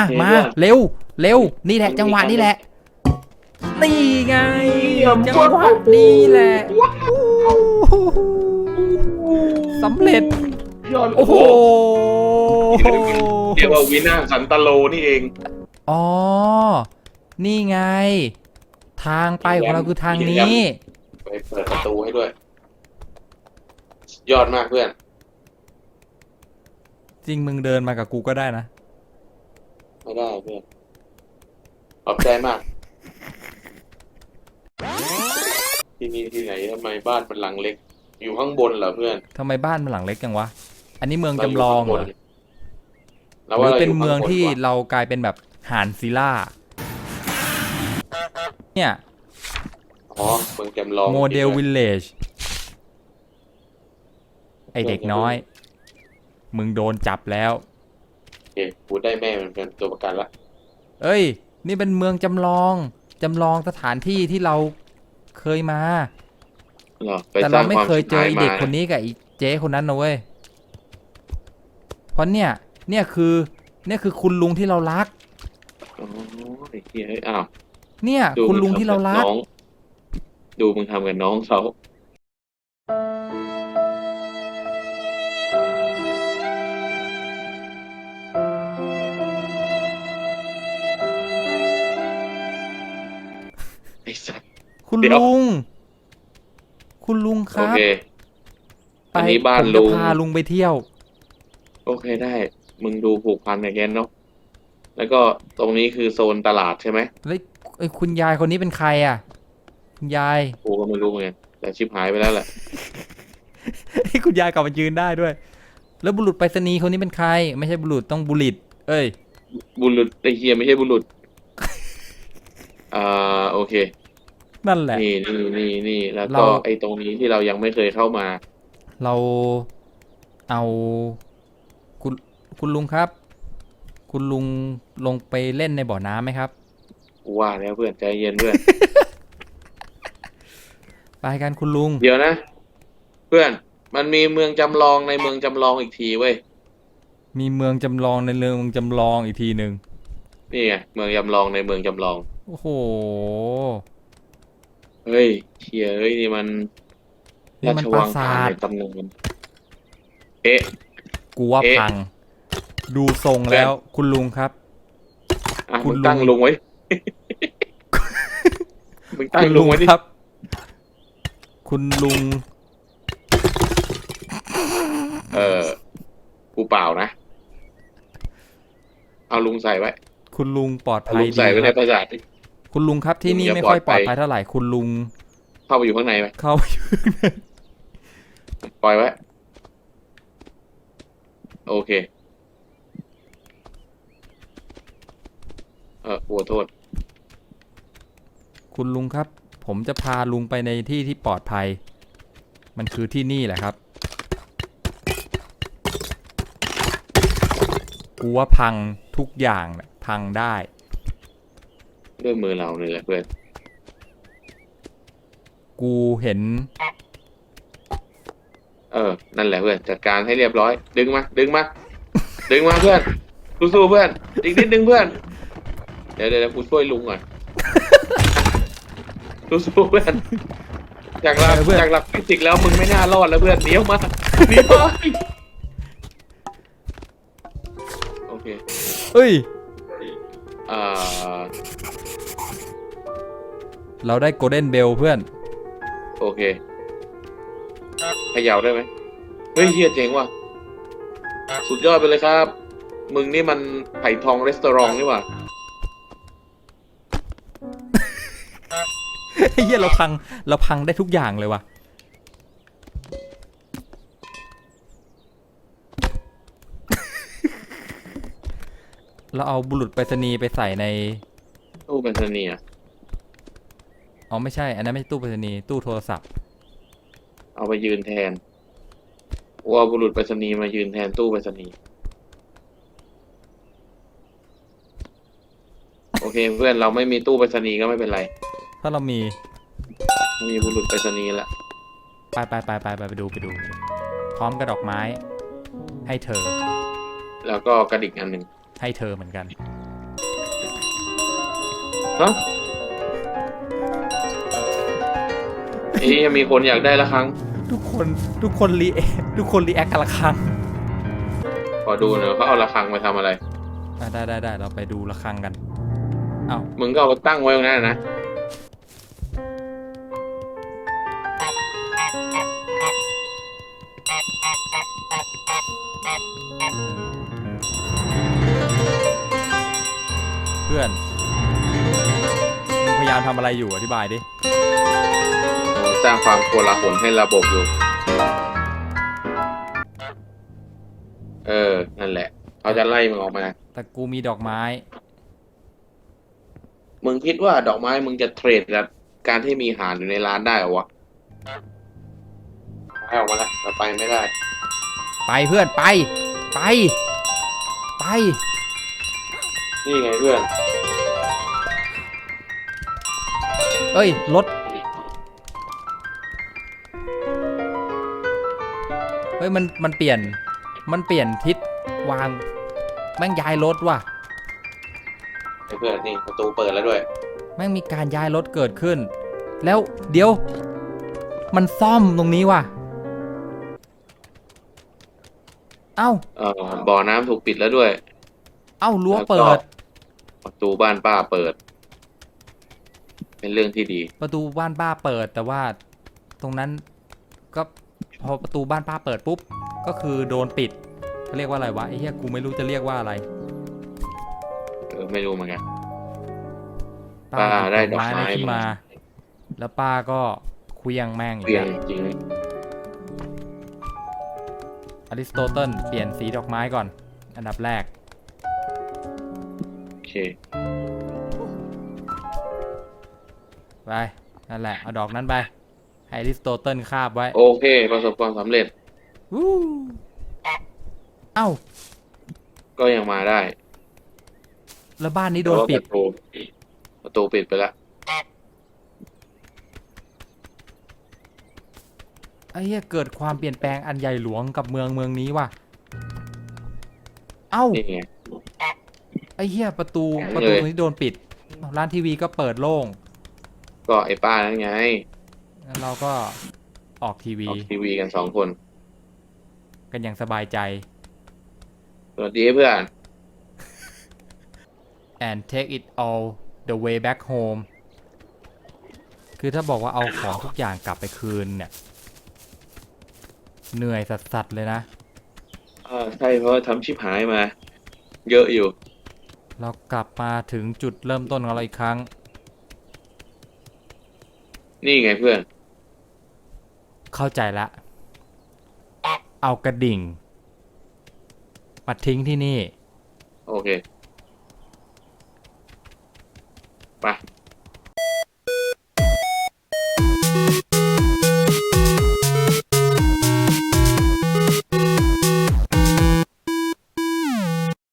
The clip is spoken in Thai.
อะเท่มาด้วยเร็ว เร็ว นี่แหละมันมีจังหวะการนี่แหละ นี่ไงเยี่ยมจังหวะนี่แหละสำเร็จยอดโอ้โหเรียกว่าวินาศสันตโลนี่เอง อ๋อ นี่ไง ทางไปของเราคือทางนี้ ไปเปิดประตูให้ด้วย ยอดมากเพื่อน จริงมึงเดินมากับกูก็ได้นะ ไม่ได้เพื่อนขอบใจมาก ที่นี่ที่ไหนทำไมบ้านมันหลังเล็ก อยู่ข้างบนเหรอเพื่อนทำไมบ้านมันหลังเล็กจังวะ อันนี้เมืองจำลองเหรอเราหว่ารือเราเป็นยู่ข้างบเมืองที่กว่าเรากลายเป็นแบบหานซิล่า เนี่ยอ๋อเมืองจำลองโมเดลวิลเลจไอเด็กน้อย มึงโดนจับแล้วโอเค กูได้แม่มันเป็นตัวประกันละเอ้ย นี่เป็นเมืองจำลอง จำลองสถานที่ที่เราเคยมาเหรอปแต่สเรางไม่วเคยเจอไอเด็กชิบหายมาคนนี้กับไอเจ๊คนนั้นนะเว้ย เพราะเนี่ย เนี่ยคือ เนี่ยคือคุณลุงที่เรารักอ๋อไอ้เหี้ยเอ้ยอ้าวเนี่ย ดูคุณมึลุงที่เรารักทำบน้อง ดูมึงทำกับน้องเขา คุณเดี๋ยว ลุง คุณลุงคโอรับ เค ไปอันนี้บ้านผมลุจะง พาลุงไปเที่ยว โอเคได้ มึงดูผูกพันกับแกเนาะแล้วก็ตรงนี้คือโซนตลาดใช่ไหมแล้วไอ้คุณยายคนนี้เป็นใครอะ คุณยาย กูก็ไม่รู้เหมือนกันแต่ชิบหายไปแล้วแหละคุณยายกลับมายืนได้ด้วย แล้วบุรุษไปรษณีย์คนนี้เป็นใคร ไม่ใช่บุรุษต้องบุริษเอ้ย บุรุษไอ้เฮียไม่ใช่บุรุษ อ่าโอเค นั่นแหละ นี่นี่นี่นี่แล้วก็เรา ไอ้ตรงนี้ที่เรายังไม่เคยเข้ามา เราเอาคุณคุณลุงครับ คุณลุงลงไปเล่นในบ่อน้ำไหมครับ กูว่าแล้วเพื่อนใจเย็นเพื่อน ไปกันคุณลุง เดี๋ยวนะ เพื่อนมันมีเมืองจำลองในเมืองจำลองอีกทีเว้ยมีเมืองจำลองในเมืองจำลองอีกทีหนึ่งนี่ไงเมืองจำลองในเมืองจำลอง โอ้โห เฮ้ยเชียเฮ้ยนี่มันนี่รามันชปราวังสาผ่านท ในตำนานเอ๊ะ กูว่าเอ๊ะ พัง ดูทรงแล้ว คุณลุงครับ อะคุมึณงตั้งลุงลุงไว้ มึงตั้งคุณลุลุงงไว้ดิครับ คุณลุง เออกูเปล่านะ เอาลุงใส่ไว้คุณลุงปลอดเอาภัยลุงดีใส่ไว้คในรับประสาทดิ คุณลุงครับที่นี่ลุงอย่าไม่ค่อยปปลลออดดภัยภัยเท่าไหร่คุณลุง เข้าไปอยู่ข้างในไหมเข้าไปอยู่ปล่อยไว้โอเค เออขอโทษ คุณลุงครับ ผมจะพาลุงไปในที่ที่ปลอดภัย มันคือที่นี่แหละครับกูว่าพังทุกอย่างน่ะพังได้ ด้วยมือเราเลยแหละเพื่อนกูเห็น เออ นั่นแหละเพื่อนจัดการให้เรียบร้อย ดึงมา ดึงมา ดึงมาเพื่อนสู้ๆเพื่อน อีกนิดนึงเพื่อน เดี๋ยวเดี๋ยวกูช่วยลุงก่อนสู้ๆเพื่อน จากหลักเออเพื่อน จากหลักฟิสิกส์แล้วมึงไม่น่ารอดแล้วเพื่อนเดี๋ยวมาหนีไปโอเค เอ้ย อ่า เราได้โกลเด้นเบลเพื่อน โอเคเขย่าได้ไหมเฮ้ยเฮียเจ๋งว่ะ สุดยอดไปเลยครับ มึงนี่มันไผ่ทองรีสตอรองนี่หว่าเฮียเราพังเราพังได้ทุกอย่างเลยว่ะ เราเอาบุรุษไปรษณีย์ไปใส่ในตู้เป็นเสนีย อ๋อไม่ใช่ อันนั้นไม่ใช่ตู้ไปรษณีย์ตู้โทรศัพท์ เอาไปยืนแทนว่าบุรุษไปรษณีย์มายืนแทนตู้ไปรษณีย์โอเค เพื่อนเราไม่มีตู้ไปรษณีย์ก็ไม่เป็นไร ถ้าเรามีมีบุรุษไปรษณีย์ละไปไปไปไปไปไปดูไปดู พร้อมกับดอกไม้ ให้เธอ แล้วก็กระดิกอันหนึ่งให้เธอเหมือนกันเนาะ เอ้ยมีคนอยากได้ละครั้ง ทุกคนทุกคนรีทุกคนรีแอคกันละครั้งขอดูหน่อยเขาเอาละครั้งไปทำอะไร อะได้ได้ได้เราไปดูละครั้งกันเอ้ามึงก็เอาไปตั้งไว้ตรงนั้นนะ เพื่อนมึงพยายามทำอะไรอยู่อธิบายดิโอ้ สร้างความโกลาหลให้ระบบอยู่ เออ นั่นแหละ เขาจะไล่มึงออกมา แต่กูมีดอกไม้ มึงคิดว่าดอกไม้มึงจะเทรดกับการที่มีหานอยู่ในร้านได้เหรอวะให้ออกมาแล้วเราไปไม่ได้ ไปเพื่อนไป ไป ไป นี่ไงเพื่อน เอ้ยรถ เฮ้ยมันมันเปลี่ยนมันเปลี่ยนทิศวางแม่งย้ายรถว่ะไอ้เพื่อนนี่ประตูเปิดแล้วด้วย แม่งมีการย้ายรถเกิดขึ้น แล้วเดี๋ยว มันซ่อมตรงนี้ว่ะ เอ้า เอ่อบ่อน้ำถูกปิดแล้วด้วย เอ้ารั้วแล้วก็เปิด ประตูบ้านป้าเปิด เป็นเรื่องที่ดี ประตูบ้านป้าเปิดแต่ว่าตรงนั้นก็ พอประตูบ้านป้าเปิดปุ๊บ ก็คือโดนปิดเขาเรียกว่าอะไรวะไอ้เหี้ยกูไม่รู้จะเรียกว่าอะไรเออไม่รู้เหมือนกัน ป้าป้าหยิบได้ดอกไม้ นั้นขึ้นมามา แล้วป้าก็เคลียงแม่งอเปลี่ยนางจริงอริสโตเติลเปลี่ยนสีดอกไม้ก่อน อันดับแรก โอเคไปนั่นแหละเอาดอกนั้นไปให้ อริสโตเติลคาบไว้ โอเค ประสบความสำเร็จวู้เอ้า ก็ยังมาได้แล้วบ้านนี้โดนปิดเพราะว่าประตูประตูปิดไปแล้ว ไอ้เหี้ยเกิดความเปลี่ยนแปลงอันใหญ่หลวงกับเมืองเมืองนี้ว่ะ เอ้า นี่ไง ไอ้เหี้ยประตูแข็งประตูเลยตรงนี้โดนปิด ร้านทีวีก็เปิดโล่ง ก็ไอ้ป้านั่นไง แล้วเราก็ออกทีวีออกทีวีกันสองคน กันอย่างสบายใจ สวัสดีเพื่อน and take it all the way back home คือถ้าบอกว่าเอาของทุกอย่างกลับไปคืนเนี่ย เหนื่อยสัสๆเลยนะอ่าใช่เพราะว่าทำชิปหายมา เยอะอยู่ เรากลับมาถึงจุดเริ่มต้นของเราอีกครั้ง นี่ไงเพื่อน เข้าใจละ เอากระดิ่ง มาทิ้งที่นี่ โอเค ไป